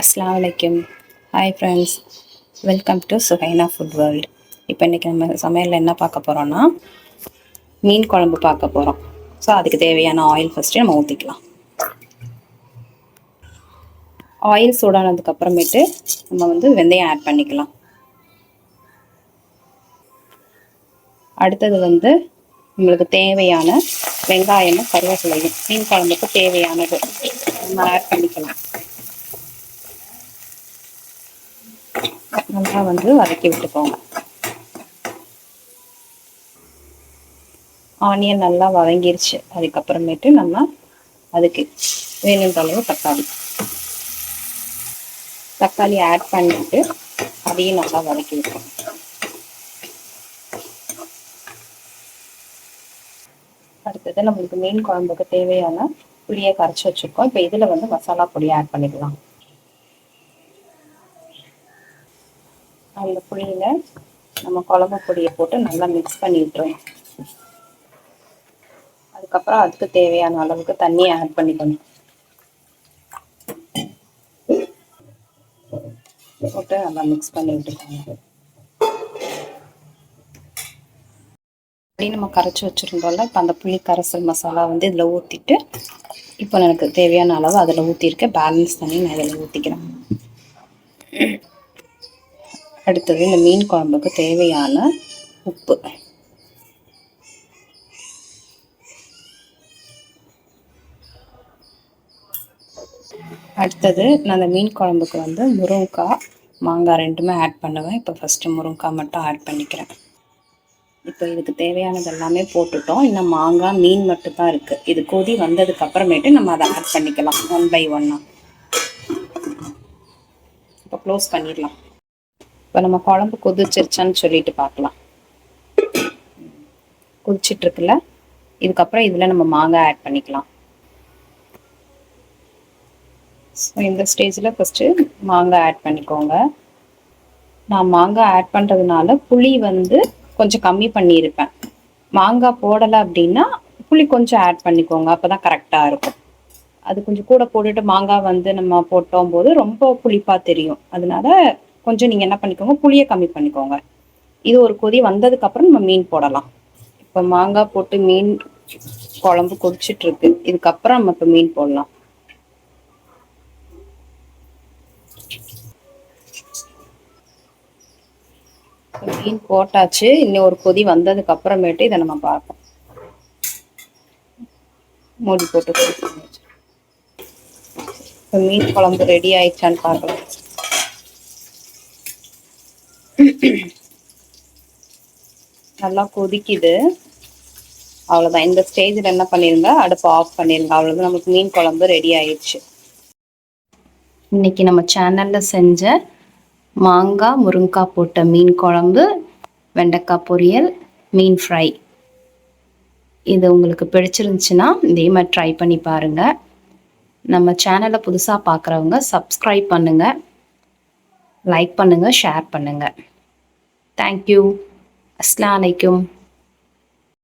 அஸ்லாம் வலைக்கம். Hi friends welcome to Suhaina food world இப்போ இன்றைக்கி நம்ம சமையலில் என்ன பார்க்க போகிறோன்னா மீன் குழம்பு பார்க்க போகிறோம் ஸோ அதுக்கு தேவையான ஆயில் ஃபஸ்ட்டு நம்ம ஊற்றிக்கலாம் ஆயில் சூடானதுக்கப்புறமேட்டு நம்ம வந்து வெந்தயம் ஆட் பண்ணிக்கலாம். அடுத்தது வந்து நம்மளுக்கு தேவையான வெங்காயமும் கருவேப்பிலையும் மீன் குழம்புக்கு தேவையானது நம்ம ஆட் பண்ணிக்கலாம். நல்லா வந்து வதக்கி விட்டுக்கோங்க. ஆனியன் நல்லா வதங்கிருச்சு. அதுக்கப்புறமேட்டு நம்ம அதுக்கு வேணுன்ற அளவு தக்காளி. தக்காளி ஆட் பண்ணிட்டு அதையும் நல்லா வதக்கி விட்டோம் அடுத்தது நம்மளுக்கு மீன் குழம்புக்கு தேவையான புளியை கரைச்சி வச்சுருக்கோம். இப்போ இதில் வந்து மசாலா பொடியை ஆட் பண்ணிக்கலாம். அந்த புளியில் நம்ம குழம்பு பொடியை போட்டு நல்லா மிக்ஸ் பண்ணி அதுக்கப்புறம் அதுக்கு தேவையான அளவுக்கு தண்ணியை ஆட் பண்ணிக்கணும். போட்டு நல்லா மிக்ஸ் பண்ணி விட்டுக்கோங்க. அப்படி நம்ம கரைச்சி வச்சுருந்தோம்ல இப்போ அந்த புளி கரைசல் மசாலா வந்து இதில் ஊற்றிட்டு இப்போ எனக்கு தேவையான அளவு அதில் ஊற்றிருக்கேன் பேலன்ஸ் தண்ணி நான் இதில் ஊற்றிக்கிறேன் அடுத்தது இந்த மீன் குழம்புக்கு தேவையான உப்பு. அடுத்தது நான் அந்த மீன் குழம்புக்கு வந்து முருங்கைக்காய் மாங்காய் ரெண்டுமே ஆட் பண்ணுவேன். இப்போ ஃபஸ்ட்டு முருங்கைக்காய் மட்டும் ஆட் பண்ணிக்கிறேன். இப்போ இதுக்கு தேவையானது எல்லாமே போட்டுட்டோம். இன்னும் மாங்காய் மீன் மட்டும் தான் இருக்குது இது கொதி வந்ததுக்கு அப்புறமேட்டு நம்ம அதை ஆட் பண்ணிக்கலாம் ஒன் பை ஒன்னாக இப்போ க்ளோஸ் பண்ணிடலாம். இப்போ நம்ம குழம்பு கொதிச்சிருச்சான்னு சொல்லிட்டு பார்க்கலாம் கொதிச்சிட்ருக்குல்ல? இதுக்கப்புறம் இதில் நம்ம மாங்காய் ஆட் பண்ணிக்கலாம். ஸோ இந்த ஸ்டேஜில் ஃபஸ்ட்டு மாங்காய் ஆட் பண்ணிக்கோங்க. நான் மாங்காய் ஆட் பண்ணுறதுனால புளி வந்து கொஞ்சம் கம்மி பண்ணியிருப்பேன். மாங்காய் போடலை அப்படின்னா புளி கொஞ்சம் ஆட் பண்ணிக்கோங்க. அப்போ தான் கரெக்டாக இருக்கும். அது கொஞ்சம் கூட போட்டுட்டு மாங்காய் வந்து நம்ம போட்டோம் போது ரொம்ப புளிப்பாக தெரியும். அதனால கொஞ்சம் நீங்கள் என்ன பண்ணிக்கோங்க புளியை கம்மி பண்ணிக்கோங்க. இது ஒரு கொதி வந்ததுக்கப்புறம் நம்ம மீன் போடலாம். இப்போ மாங்காய் போட்டு மீன் குழம்பு கொதிச்சிட்ருக்கு. இதுக்கப்புறம் நம்ம இப்போ மீன் போடலாம். மீன் போட்டாச்சு. இன்னும் ஒரு கொதி வந்ததுக்கு அப்புறமேட்டு இதை நம்ம பார்ப்போம். மூடி போட்டு மீன் குழம்பு ரெடி ஆயிடுச்சான்னு பார்க்கலாம். நல்லா கொதிக்குது. அவ்வளோதான் இந்த ஸ்டேஜில் என்ன பண்ணிருங்க? அடுப்பு ஆஃப் பண்ணிருங்க. அவ்வளோதான் நமக்கு மீன் குழம்பு ரெடி ஆயிடுச்சு. இன்னைக்கு நம்ம சேனலில் செஞ்ச மாங்காய் முருங்காய் போட்ட மீன் குழம்பு வெண்டைக்காய் பொரியல் மீன் ஃப்ரை இது உங்களுக்கு பிடிச்சிருந்துச்சுன்னா இதே மாதிரி ட்ரை பண்ணி பாருங்கள் நம்ம சேனலை புதுசாக பார்க்குறவங்க சப்ஸ்கிரைப் பண்ணுங்கள் லைக் பண்ணுங்கள் ஷேர் பண்ணுங்கள் தேங்க்யூ அஸ்லாம் வலைக்கும்